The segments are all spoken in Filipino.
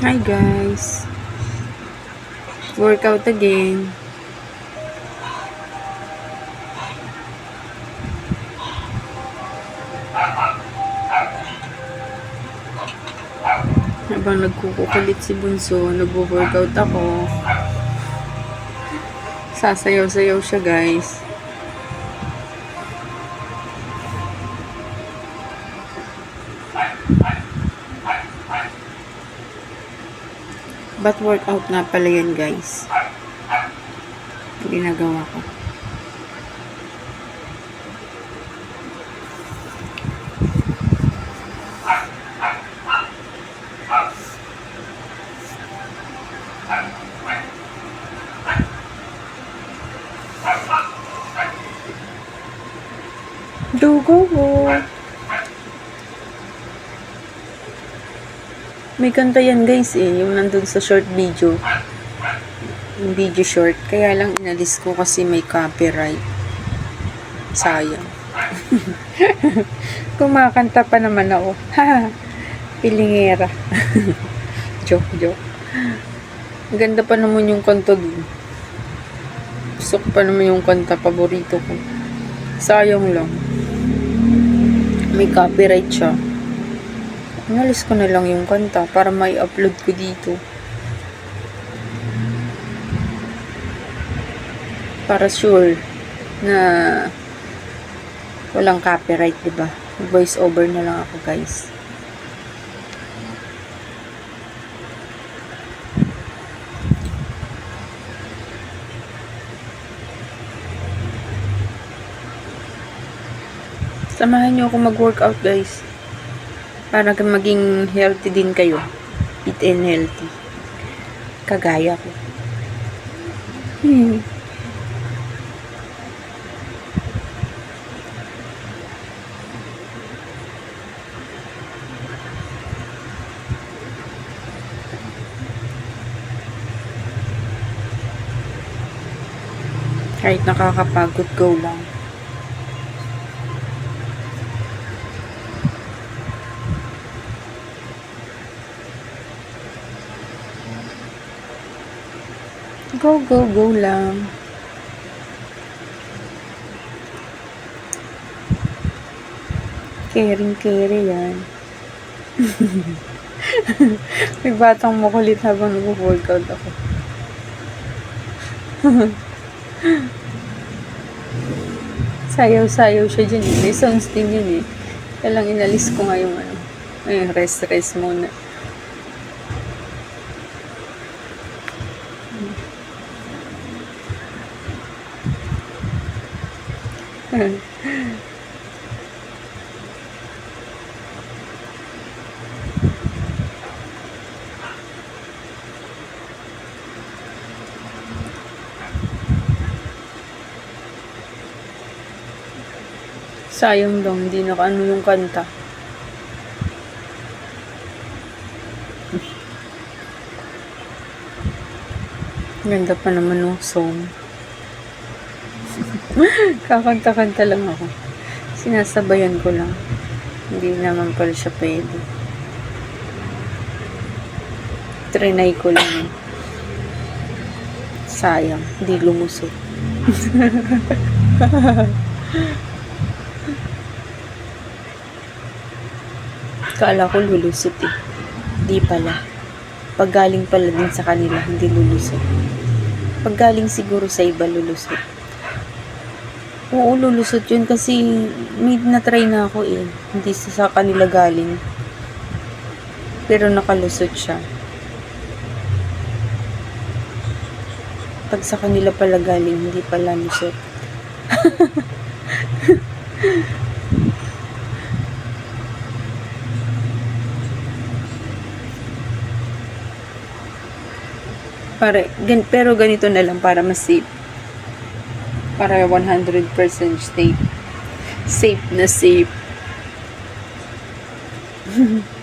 Hi guys. Workout again. Habang nagkukukulit si Bunso, nagwo-workout ako. Sasayaw-sayaw siya guys. But workout nga pala yan guys. Ginagawa ko. Dugo mo. May kanta yan guys eh, yung nandun sa short video. Yung video short. Kaya lang inalis ko kasi may copyright. Sayang. Kumakanta pa naman ako. Pilingera. joke, joke. Ganda pa naman yung kanta dun. Gusto ko pa naman yung kanta, paborito ko. Sayang lang. May copyright siya. Inalis ko na lang yung kanta para may upload ko dito. Para sure na walang copyright, 'di ba? Voice over na lang ako, guys. Samahan niyo ako mag-workout, guys para maging healthy din kayo. Eat and healthy. Kagaya ko. Hmm. Kahit nakakapagod, go lang. Go, go, go lang. Caring, carry yan. May batang makulit habang nag-workout ako. Sayaw-sayaw siya dyan. eh. May sounds din yun eh. Kaya lang inalis ko nga yung ano. Ayun, rest, rest muna. Sayang lang, hindi na ano yung kanta. Ganda pa naman ng song. Kakanta-kanta lang ako. Sinasabayan ko lang. Hindi naman pala siya pwede. Trinay ko lang. Sayang, hindi lumusot. Kala ko lulusot eh. Di pala. Pag galing pala din sa kanila, hindi lulusot. Pag galing siguro sa iba, lulusot. Oo, lulusot yun kasi may na-try na ako eh. Hindi sa, kanila galing. Pero nakalusot siya. Pag sa kanila pala galing, hindi pala lusot. Para, gan, pero ganito na lang para mas safe. Para 100% safe. Safe na safe.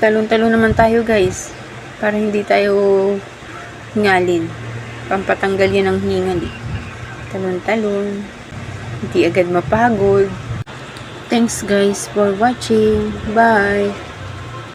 Talon-talon naman tayo guys. Para hindi tayo hingalin. Pampatanggal yan ng hingal eh. Talon-talon. Hindi agad mapagod. Thanks guys for watching. Bye!